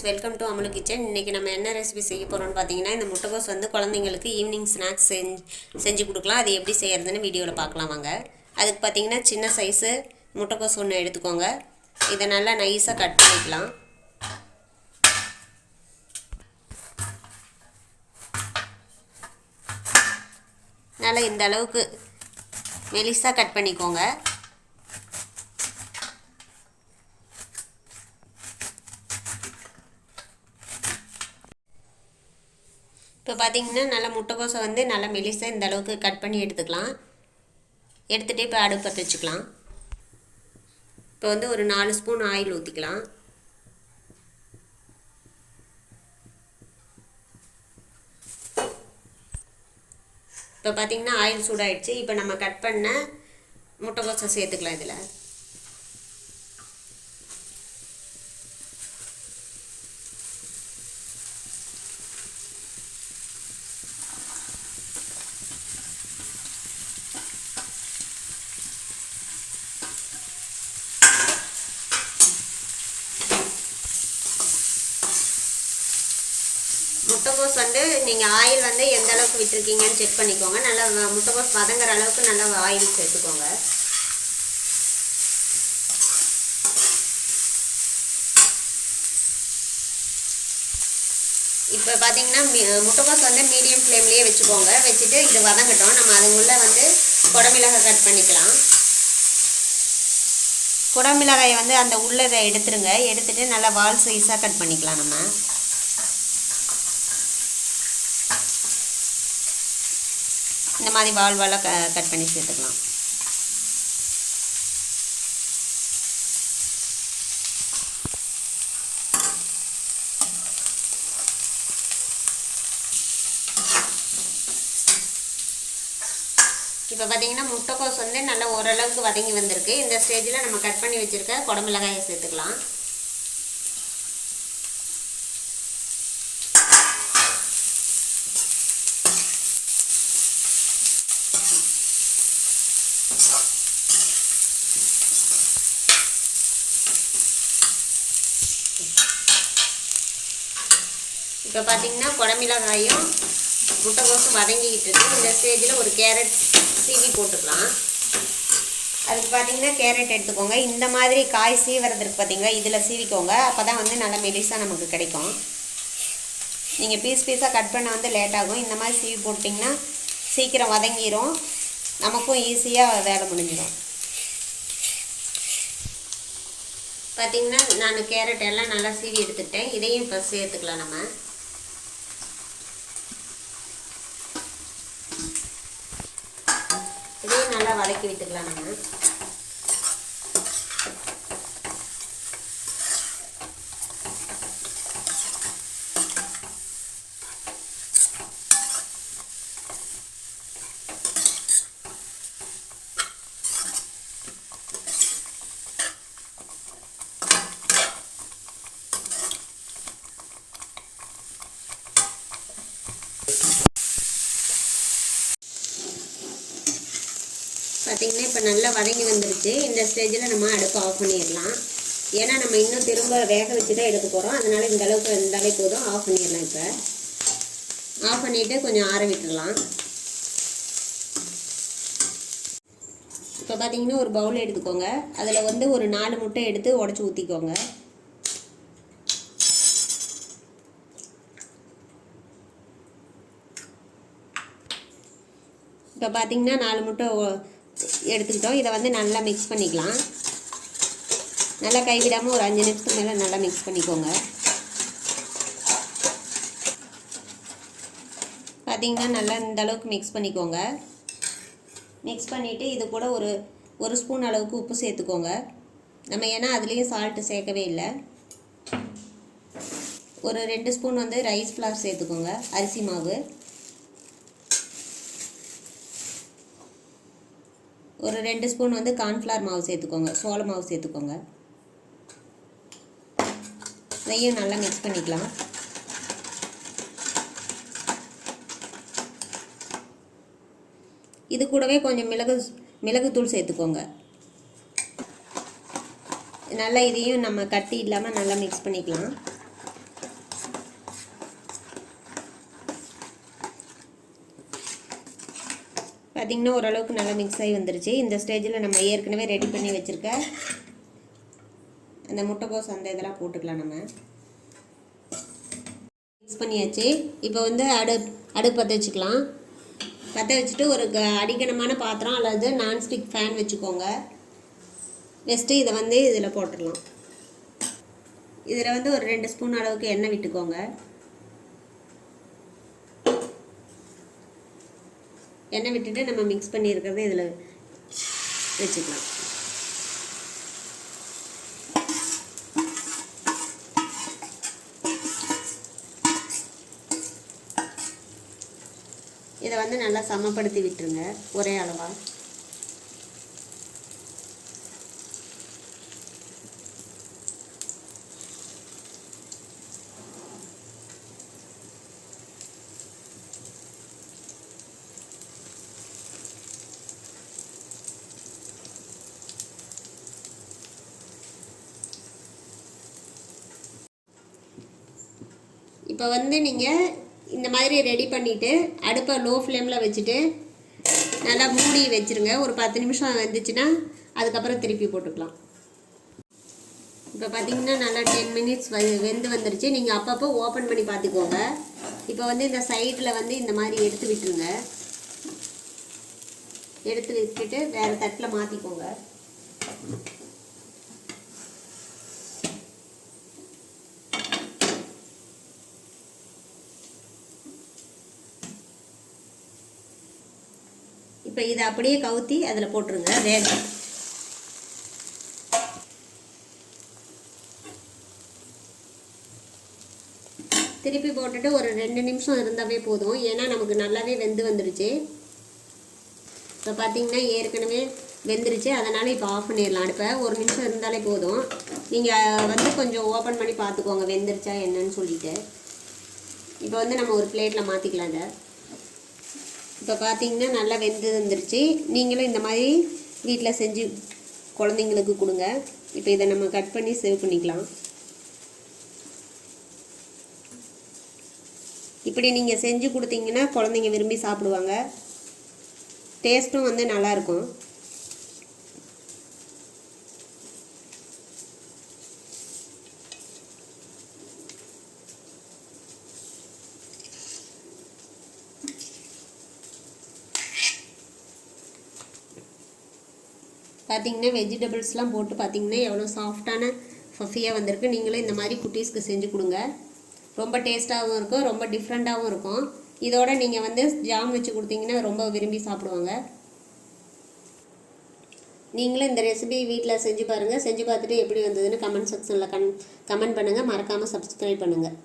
Friends welcome to Amalu kitchen இன்றைக்கி நம்ம என்ன ரெசிபி செய்ய போகிறோம்னு பார்த்தீங்கன்னா இந்த முட்டைகோஸ் வந்து குழந்தைங்களுக்கு ஈவினிங் ஸ்நாக்ஸ் செஞ்சு செஞ்சு கொடுக்கலாம். அது எப்படி செய்கிறதுன்னு வீடியோவில் பார்க்கலாம் வாங்க. அதுக்கு பார்த்தீங்கன்னா சின்ன சைஸு முட்டைகோஸ் ஒன்று எடுத்துக்கோங்க. இதை நல்லா நைஸாக கட் பண்ணிக்கலாம். நல்லா இந்த அளவுக்கு மெலிசாக கட் பண்ணிக்கோங்க. இப்போ பார்த்தீங்கன்னா நல்லா முட்டைக்கோசை வந்து நல்லா மெலிசாக இந்த அளவுக்கு கட் பண்ணி எடுத்துக்கலாம். எடுத்துகிட்டு இப்போ அடுப்பு பற்ற வச்சுக்கலாம். இப்போ வந்து ஒரு நாலு ஸ்பூன் ஆயில் ஊற்றிக்கலாம் இப்போ பார்த்தீங்கன்னா ஆயில் சூடாயிடுச்சு. இப்போ நம்ம கட் பண்ண முட்டைக்கோசை சேர்த்துக்கலாம் இதில். முட்டைக்கோஸ் வந்து நீங்கள் ஆயில் வந்து எந்த அளவுக்கு விட்டுருக்கீங்கன்னு செக் பண்ணிக்கோங்க. நல்லா முட்டைகோஸ் முட்டைக்கோஸ் வதங்குற அளவுக்கு நல்லா ஆயில் சேர்த்துக்கோங்க. இப்போ பார்த்தீங்கன்னா முட்டைகோஸ் முட்டைக்கோஸ் வந்து மீடியம் ஃப்ளேம்லேயே வச்சுக்கோங்க. வச்சுட்டு இது வதங்கட்டும். நம்ம அது உள்ளே வந்து குடமிளகாய் கட் பண்ணிக்கலாம். குடமிளகாயை வந்து அந்த உள்ளதை எடுத்துருங்க. எடுத்துட்டு நல்லா வால் சைஸாக கட் பண்ணிக்கலாம் நம்ம. இந்த மாதிரி வால் வாலாக க கட் பண்ணி சேர்த்துக்கலாம். இப்போ பார்த்தீங்கன்னா முட்டைக்கோஸ் வந்து நல்லா ஓரளவுக்கு வதங்கி வந்திருக்கு. இந்த ஸ்டேஜில் நம்ம கட் பண்ணி வச்சுருக்க குடமிளகாயை சேர்த்துக்கலாம். இப்போ பார்த்தீங்கன்னா குடமிளகாயும் முட்டைக்கோசும் வதங்கிக்கிட்டு இருக்கு. இந்த ஸ்டேஜில் ஒரு கேரட் சீவி போட்டுக்கலாம். அதுக்கு பார்த்தீங்கன்னா கேரட் எடுத்துக்கோங்க. இந்த மாதிரி காய் சீவறதுக்கு பார்த்தீங்களா இதில் சீவிக்கோங்க. அப்போ தான் வந்து நல்ல மெலிசாக நமக்கு கிடைக்கும். நீங்கள் பீஸ் பீஸாக கட் பண்ண வந்து லேட் ஆகும். இந்த மாதிரி சீவி போட்டிங்கன்னா சீக்கிரம் வதங்கிரும். நமக்கும் ஈஸியாக வேலை முடிஞ்சிடும். பார்த்தீங்கன்னா நான் கேரட் எல்லாம் நல்லா சீவி எடுத்துக்கிட்டேன். இதையும் இப்போ சேர்த்துக்கலாம் நம்ம. இதையும் நல்லா வதக்கி விட்டுக்கலாம் நம்ம. பார்த்தீங்கன்னா இப்போ நல்லா வதங்கி வந்துருச்சு. இந்த ஸ்டேஜில் நம்ம அடுப்பு ஆஃப் பண்ணிடலாம். ஏன்னா நம்ம இன்னும் திரும்ப வேக வச்சு தான் எடுக்க போகிறோம் அதனால் இந்த அளவுக்கு இருந்தாலே போதும். ஆஃப் பண்ணிடலாம் இப்போ. ஆஃப் பண்ணிவிட்டு கொஞ்சம் ஆற விட்டுடலாம். இப்போ பார்த்தீங்கன்னா ஒரு பவுல் எடுத்துக்கோங்க. அதில் வந்து ஒரு நாலு முட்டை எடுத்து உடச்சி ஊற்றிக்கோங்க இப்போ பார்த்தீங்கன்னா நாலு முட்டை எடுத்துக்கிட்டோம். இதை வந்து நல்லா மிக்ஸ் பண்ணிக்கலாம். நல்லா கைவிடாமல் ஒரு அஞ்சு நிமிஷத்துக்கு மேலே நல்லா மிக்ஸ் பண்ணிக்கோங்க. பார்த்தீங்கன்னா நல்லா இந்த அளவுக்கு மிக்ஸ் பண்ணிக்கோங்க. மிக்ஸ் பண்ணிவிட்டு இது கூட ஒரு ஒரு ஸ்பூன் அளவுக்கு உப்பு சேர்த்துக்கோங்க. நம்ம ஏன்னா அதுலேயும் சால்ட்டு சேர்க்கவே இல்லை. ஒரு ரெண்டு ஸ்பூன் வந்து ரைஸ் ஃப்ளார் சேர்த்துக்கோங்க. அரிசி மாவு. ஒரு ரெண்டு ஸ்பூன் வந்து கார்ன்ஃப்ளவர் மாவு சேர்த்துக்கோங்க சோள மாவு சேர்த்துக்கோங்க. இதையும் நல்லா மிக்ஸ் பண்ணிக்கலாம். இது கூடவே கொஞ்சம் மிளகு மிளகுத்தூள் சேர்த்துக்கோங்க. நல்லா இதையும் நம்ம கட்டி இல்லாமல் நல்லா மிக்ஸ் பண்ணிக்கலாம். பார்த்திங்கன்னா ஓரளவுக்கு நல்லா மிக்ஸ் ஆகி வந்துருச்சு. இந்த ஸ்டேஜில் நம்ம ஏற்கனவே ரெடி பண்ணி வச்சுருக்க அந்த முட்டைக்கோஸ் அந்த இதெல்லாம் போட்டுக்கலாம் நம்ம. மிக்ஸ் பண்ணியாச்சு. இப்போ வந்து அடு அடுப்பு பற்ற வச்சுக்கலாம். பற்ற வச்சுட்டு ஒரு க அடிக்கணமான பாத்திரம் அல்லது நான்ஸ்டிக் ஃபேன் வச்சுக்கோங்க. ஃபஸ்ட்டு இதை வந்து இதில் போட்டுடலாம். இதில் வந்து ஒரு ரெண்டு ஸ்பூன் அளவுக்கு எண்ணெய் விட்டுக்கோங்க. எண்ணெய் விட்டுட்டு நம்ம மிக்ஸ் பண்ணியிருக்கிறத இதில் வச்சுக்கலாம். இதை வந்து நல்லா சமப்படுத்தி விட்டுருங்க ஒரே அளவாக இப்போ வந்து நீங்கள் இந்த மாதிரி ரெடி பண்ணிவிட்டு அடுப்பை லோ ஃப்ளேமில் வச்சுட்டு நல்லா மூடி வச்சுருங்க. ஒரு பத்து நிமிஷம் வெந்துச்சுன்னா அதுக்கப்புறம் திருப்பி போட்டுக்கலாம். இப்போ பார்த்தீங்கன்னா நல்லா டென் மினிட்ஸ் வெந்து வந்துருச்சு. நீங்கள் அப்பப்போ ஓப்பன் பண்ணி பார்த்துக்கோங்க. இப்போ வந்து இந்த சைடில் வந்து இந்த மாதிரி எடுத்து விட்டுருங்க. எடுத்து விட்டுட்டு வேறு தட்டில் மாற்றிக்கோங்க இப்போ இதை அப்படியே கவுத்தி அதில் போட்டுருங்க வேக. திருப்பி போட்டுட்டு ஒரு ரெண்டு நிமிஷம் இருந்தாவே போதும். ஏன்னா நமக்கு நல்லாவே வெந்து வந்துடுச்சு. இப்போ பார்த்தீங்கன்னா ஏற்கனவே வெந்துருச்சு. அதனால் இப்போ ஆஃப் பண்ணிடலாம். அடுப்பை ஒரு நிமிஷம் இருந்தாலே போதும். நீங்கள் வந்து கொஞ்சம் ஓப்பன் பண்ணி பார்த்துக்கோங்க. வெந்துருச்சா என்னன்னு சொல்லிட்டு. இப்போ வந்து நம்ம ஒரு பிளேட்டில் மாற்றிக்கலாம் இதை இப்போ பார்த்தீங்கன்னா நல்லா வெந்து வந்துருச்சு. நீங்களும் இந்த மாதிரி வீட்டில் செஞ்சு குழந்தைங்களுக்கு கொடுங்க. இப்போ இதை நம்ம கட் பண்ணி சேவ் பண்ணிக்கலாம். இப்படி நீங்கள் செஞ்சு கொடுத்தீங்கன்னா குழந்தைங்க விரும்பி சாப்பிடுவாங்க. டேஸ்ட்டும் வந்து நல்லாயிருக்கும். பார்த்தீங்கன்னா வெஜிடபிள்ஸ்லாம் போட்டு பார்த்தீங்கன்னா எவ்வளோ சாஃப்டான ஃபஃபியாக வந்திருக்கு. நீங்களும் இந்த மாதிரி குட்டீஸ்க்கு செஞ்சு கொடுங்க. ரொம்ப டேஸ்ட்டாகவும் இருக்கும் ரொம்ப டிஃப்ரெண்ட்டாகவும் இருக்கும். இதோட நீங்கள் வந்து ஜாம் வச்சு கொடுத்தீங்கன்னா ரொம்ப விரும்பி சாப்பிடுவாங்க. நீங்களும் இந்த ரெசிபி வீட்டில் செஞ்சு பாருங்கள் செஞ்சு பார்த்துட்டு எப்படி வந்ததுன்னு கமெண்ட் செக்ஷனில் கன் கமெண்ட் பண்ணுங்கள் மறக்காமல் சப்ஸ்கிரைப் பண்ணுங்கள்